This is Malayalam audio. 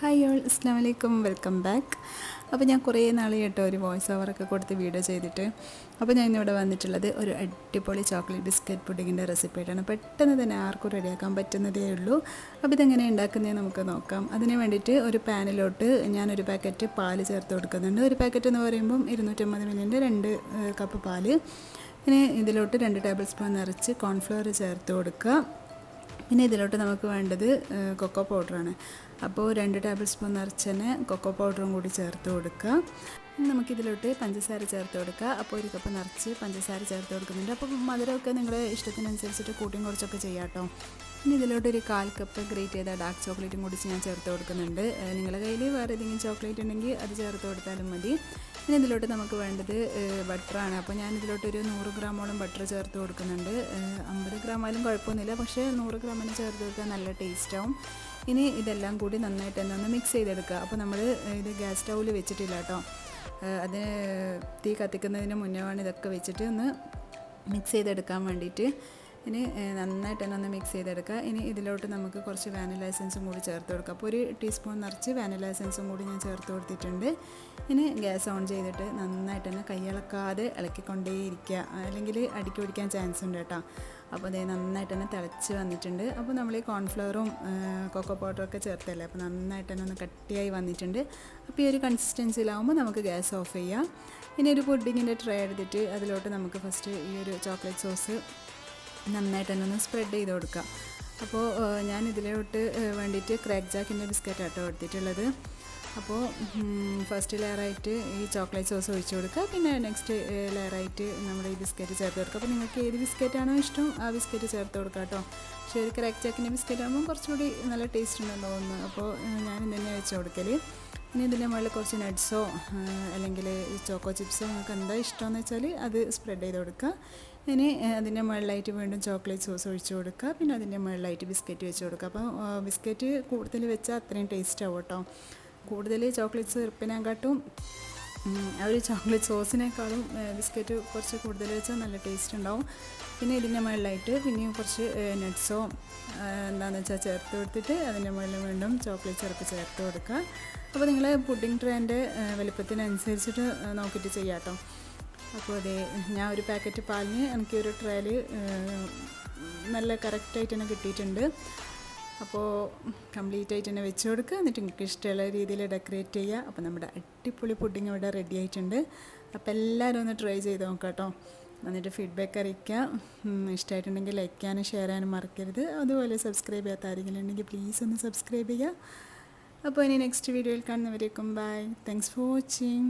ഹായ് ഓൾ അസ്സാം വലൈക്കും വെൽക്കം ബാക്ക് അപ്പോൾ ഞാൻ കുറേ നാൾ കേട്ടോ ഒരു വോയിസ് ഓവറൊക്കെ കൊടുത്ത് വീഡിയോ ചെയ്തിട്ട്. അപ്പോൾ ഞാൻ ഇന്നിവിടെ വന്നിട്ടുള്ളത് ഒരു അടിപൊളി ചോക്ലേറ്റ് ബിസ്ക്കറ്റ് പുഡിങ്ങിന്റെ റെസിപ്പി ആയിട്ടാണ്. പെട്ടെന്ന് തന്നെ ആർക്കും റെഡിയാക്കാൻ പറ്റുന്നതേ ഉള്ളൂ. അപ്പോൾ ഇതെങ്ങനെ ഉണ്ടാക്കുന്നത് നമുക്ക് നോക്കാം. അതിന് വേണ്ടിയിട്ട് ഒരു പാനിലോട്ട് ഞാനൊരു പാക്കറ്റ് പാൽ ചേർത്ത് കൊടുക്കുന്നുണ്ട്. ഒരു പാക്കറ്റ് എന്ന് പറയുമ്പം ഇരുന്നൂറ്റമ്പത് മില്ലിന്റെ രണ്ട് കപ്പ് പാൽ. പിന്നെ ഇതിലോട്ട് രണ്ട് ടേബിൾ സ്പൂൺ നിറച്ച് കോൺഫ്ലവർ ചേർത്ത് കൊടുക്കുക. പിന്നെ ഇതിലോട്ട് നമുക്ക് വേണ്ടത് കൊക്കോ പൗഡറാണ് അപ്പോൾ രണ്ട് ടേബിൾ സ്പൂൺ നിറച്ചന് കൊക്കോ പൗഡറും കൂടി ചേർത്ത് കൊടുക്കുക. നമുക്കിതിലോട്ട് പഞ്ചസാര ചേർത്ത് കൊടുക്കുക. അപ്പോൾ ഒരു കപ്പ് നിറച്ച് പഞ്ചസാര ചേർത്ത് കൊടുക്കുന്നുണ്ട്. അപ്പോൾ മധുരമൊക്കെ നിങ്ങളുടെ ഇഷ്ടത്തിനനുസരിച്ചിട്ട് കൂട്ടിയും കുറച്ചൊക്കെ ചെയ്യാം കേട്ടോ. ഇനി ഇതിലോട്ട് ഒരു കാൽ കപ്പ് ഗ്രേറ്റ് ചെയ്ത ഡാർക്ക് ചോക്ലേറ്റും കൂടി ഞാൻ ചേർത്ത് കൊടുക്കുന്നുണ്ട്. നിങ്ങളുടെ കയ്യിൽ വേറെ ഏതെങ്കിലും ചോക്ലേറ്റ് ഉണ്ടെങ്കിൽ അത് ചേർത്ത് കൊടുത്താലും മതി. ഇനി ഇതിലോട്ട് നമുക്ക് വേണ്ടത് ബട്ടറാണ് അപ്പോൾ ഞാൻ ഇതിലോട്ട് ഒരു നൂറ് ഗ്രാമോളം ബട്ടർ ചേർത്ത് കൊടുക്കുന്നുണ്ട്. അമ്പത് ഗ്രാം ആയാലും കുഴപ്പമൊന്നുമില്ല. പക്ഷേ നൂറ് ഗ്രാമിന് ചേർത്ത് കൊടുത്താൽ നല്ല ടേസ്റ്റാവും ഇനി ഇതെല്ലാം കൂടി നന്നായിട്ട് എന്നൊന്ന് മിക്സ് ചെയ്തെടുക്കുക. അപ്പോൾ നമ്മൾ ഇത് ഗ്യാസ് സ്റ്റൗവിൽ വെച്ചിട്ടില്ല കേട്ടോ. അതിന് തീ കത്തിക്കുന്നതിന് മുന്നേ വേണം ഇതൊക്കെ വെച്ചിട്ട് ഒന്ന് മിക്സ് ചെയ്തെടുക്കാൻ വേണ്ടിയിട്ട്. ഇനി നന്നായിട്ട് തന്നെ ഒന്ന് മിക്സ് ചെയ്തെടുക്കുക. ഇനി ഇതിലോട്ട് നമുക്ക് കുറച്ച് വാനില എസൻസും കൂടി ചേർത്ത് കൊടുക്കുക. അപ്പോൾ ഒരു ടീസ്പൂൺ നിറച്ച് വാനില എസൻസും കൂടി ഞാൻ ചേർത്ത് കൊടുത്തിട്ടുണ്ട്. ഇനി ഗ്യാസ് ഓൺ ചെയ്തിട്ട് നന്നായിട്ട് തന്നെ കൈയിളക്കാതെ ഇളക്കിക്കൊണ്ടേയിരിക്കുക. അല്ലെങ്കിൽ അടുക്കി പിടിക്കാൻ ചാൻസ് ഉണ്ട് കേട്ടോ. അപ്പോൾ അതേ നന്നായിട്ട് തന്നെ തിളച്ച് വന്നിട്ടുണ്ട്. അപ്പോൾ നമ്മൾ ഈ കോൺഫ്ലവറും കൊക്കോ ഒക്കെ ചേർത്തല്ലേ? അപ്പോൾ നന്നായിട്ട് തന്നെ ഒന്ന് കട്ടിയായി വന്നിട്ടുണ്ട്. അപ്പോൾ ഈ ഒരു കൺസിസ്റ്റൻസിയിലാവുമ്പോൾ നമുക്ക് ഗ്യാസ് ഓഫ് ചെയ്യാം. ഇനി ഒരു പുഡിങ്ങിന്റെ ട്രേ എടുത്തിട്ട് അതിലോട്ട് നമുക്ക് ഫസ്റ്റ് ഈ ഒരു ചോക്ലേറ്റ് സോസ് നന്നായിട്ട് തന്നെ ഒന്ന് സ്പ്രെഡ് ചെയ്ത് കൊടുക്കാം. അപ്പോൾ ഞാൻ ഇതിലോട്ട് വേണ്ടിയിട്ട് ക്രാക്ക് ജാക്കിന്റെ ബിസ്ക്കറ്റ് ആട്ടോ എടുത്തിട്ടുള്ളത്. അപ്പോൾ ഫസ്റ്റ് ലെയറായിട്ട് ഈ ചോക്ലേറ്റ് സോസ് ഒഴിച്ചു കൊടുക്കുക. പിന്നെ നെക്സ്റ്റ് ലെയറായിട്ട് നമ്മൾ ഈ ബിസ്ക്കറ്റ് ചേർത്ത് കൊടുക്കുക. അപ്പോൾ നിങ്ങൾക്ക് ഏത് ബിസ്ക്കറ്റാണോ ഇഷ്ടം ആ ബിസ്ക്കറ്റ് ചേർത്ത് കൊടുക്കുക കേട്ടോ. പക്ഷേ ഒരു ക്രാക്ക് ചാക്കിന്റെ ബിസ്ക്കറ്റ് ആകുമ്പോൾ കുറച്ചുകൂടി നല്ല ടേസ്റ്റ് ഉണ്ടെന്ന് തോന്നുന്നു. അപ്പോൾ ഞാൻ തന്നെ വെച്ച് കൊടുക്കൽ ഇനി ഇതിന്റെ മുകളിൽ കുറച്ച് നട്ട്സോ അല്ലെങ്കിൽ ചോക്കോ ചിപ്സോ നിങ്ങൾക്ക് എന്താ ഇഷ്ടമെന്ന് വെച്ചാൽ അത് സ്പ്രെഡ് ചെയ്ത് കൊടുക്കുക. ഇനി അതിന്റെ മുകളിലായിട്ട് വീണ്ടും ചോക്ലേറ്റ് സോസ് ഒഴിച്ചു കൊടുക്കുക. പിന്നെ അതിന്റെ മുകളിലായിട്ട് ബിസ്ക്കറ്റ് വെച്ച് കൊടുക്കുക. അപ്പോൾ ബിസ്ക്കറ്റ് കൂടുതൽ വെച്ചാൽ അത്രയും ടേസ്റ്റ് ആവും കേട്ടോ. കൂടുതൽ ചോക്ലേറ്റ് സിറപ്പിനെക്കാട്ടും ആ ഒരു ചോക്ലേറ്റ് സോസിനേക്കാളും ബിസ്ക്കറ്റ് കുറച്ച് കൂടുതൽ വെച്ചാൽ നല്ല ടേസ്റ്റ് ഉണ്ടാവും. പിന്നെ ഇതിന്റെ മുകളിലായിട്ട് പിന്നെയും കുറച്ച് നട്ട്സോ എന്താണെന്ന് വെച്ചാൽ ചേർത്ത് കൊടുത്തിട്ട് അതിന്റെ മുകളിൽ വീണ്ടും ചോക്ലേറ്റ് സിറപ്പ് ചേർത്ത് കൊടുക്കുക. അപ്പോൾ നിങ്ങൾ പുഡിംഗ് ട്രേന്റെ വലുപ്പത്തിനനുസരിച്ചിട്ട് നോക്കിയിട്ട് ചെയ്യാം കേട്ടോ. അപ്പോൾ അതെ ഞാൻ ഒരു പാക്കറ്റ് പാലിന് എനിക്ക് ഒരു ട്രേയിൽ നല്ല കറക്റ്റായിട്ട് തന്നെ കിട്ടിയിട്ടുണ്ട്. അപ്പോൾ കംപ്ലീറ്റ് ആയിട്ട് തന്നെ വെച്ച് കൊടുക്കുക എന്നിട്ട് നിങ്ങൾക്ക് ഇഷ്ടമുള്ള രീതിയിൽ ഡെക്കറേറ്റ് ചെയ്യുക അപ്പോൾ നമ്മുടെ അടിപൊളി പുഡിങ് ഇവിടെ റെഡി ആയിട്ടുണ്ട്. അപ്പോൾ എല്ലാവരും ഒന്ന് ട്രൈ ചെയ്ത് നോക്കാം കേട്ടോ എന്നിട്ട് ഫീഡ്ബാക്ക് അറിയിക്കുക ഇഷ്ടമായിട്ടുണ്ടെങ്കിൽ ലൈക്ക് ചെയ്യാനും ഷെയർ ചെയ്യാനും മറക്കരുത്. അതുപോലെ സബ്സ്ക്രൈബ് ചെയ്യാത്ത ആരെങ്കിലും ഉണ്ടെങ്കിൽ പ്ലീസ് ഒന്ന് സബ്സ്ക്രൈബ് ചെയ്യുക അപ്പോൾ ഇനി നെക്സ്റ്റ് വീഡിയോയിൽ കാണുന്നവരേക്കും ബൈ താങ്ക്സ് ഫോർ വാച്ചിങ്